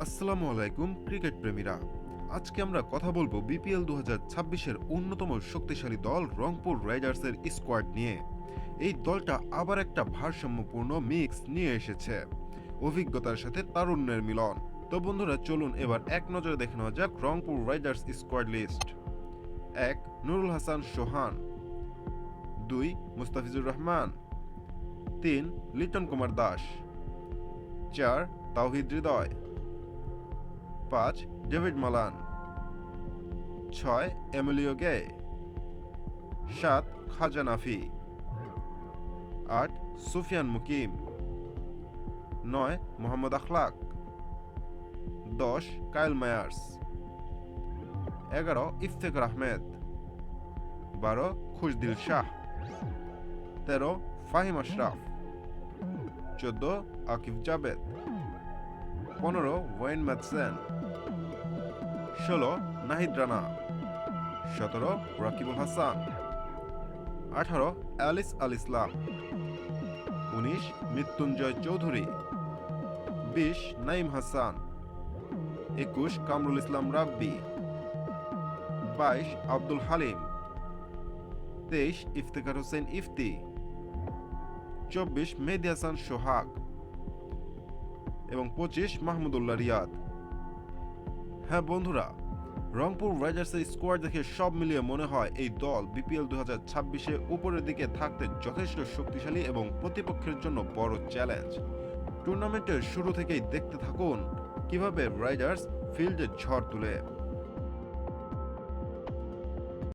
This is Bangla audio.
আসসালামু আলাইকুম, ক্রিকেট প্রেমীরা। আজকে আমরা কথা বলব বিপিএল দু হাজার ছাব্বিশের অন্যতম শক্তিশালী দল রংপুর রাইডার্সের স্কোয়াড নিয়ে। এই দলটা আবার একটা ভারসাম্যপূর্ণ মিক্স নিয়ে এসেছে। অভিজ্ঞতার সাথে তারুণ্যের মিলন। তো বন্ধুরা, চলুন এবার এক নজরে দেখে নেওয়া যাক রংপুর রাইডার্স স্কোয়াড লিস্ট। এক, নুরুল হাসান সোহান। দুই, মুস্তাফিজুর রহমান। তিন, লিটন কুমার দাস। চার, তাওহিদ হৃদয়। পাঁচ, ডেভিড মালান। ছয়, এমিলিও গে। সাত, খাজা নাফি। আট, সুফিয়ান মুকিম। নয়, মোহাম্মদ আখলাক। দশ কায়েল মায়ার্স। এগারো, ইফতেখার আহমেদ। বারো, খুশদিল শাহ। তেরো, ফাহিম আশরাফ। চোদ্দ আকিব জাবেদ। পনেরো, ওয়েন ম্যাথসেন। ষোলো নাহিদ রানা, সতেরো রাকিবুল হাসান, আঠারো অ্যালিস আল ইসলাম, উনিশ মৃত্যুঞ্জয় চৌধুরী, বিশ নাইম হাসান, একুশ কামরুল ইসলাম রাব্বি, বাইশ আব্দুল হালিম, তেইশ ইফতেখার হোসেন ইফতি, চব্বিশ মেহেদি হাসান সোহাগ এবং পঁচিশ মাহমুদুল্লাহ রিয়াদ। হ্যাঁ বন্ধুরা, রংপুর রাইডার্সের স্কোয়াড দেখে সব মিলিয়ে মনে হয় এই দল বিপিএল দু হাজার ছাব্বিশে উপরের দিকে থাকতে যথেষ্ট শক্তিশালী এবং প্রতিপক্ষের জন্য বড় চ্যালেঞ্জ টুর্নামেন্টের শুরু থেকেই দেখতে থাকুন কীভাবে রাইডার্স ফিল্ডে ঝড় তুলে।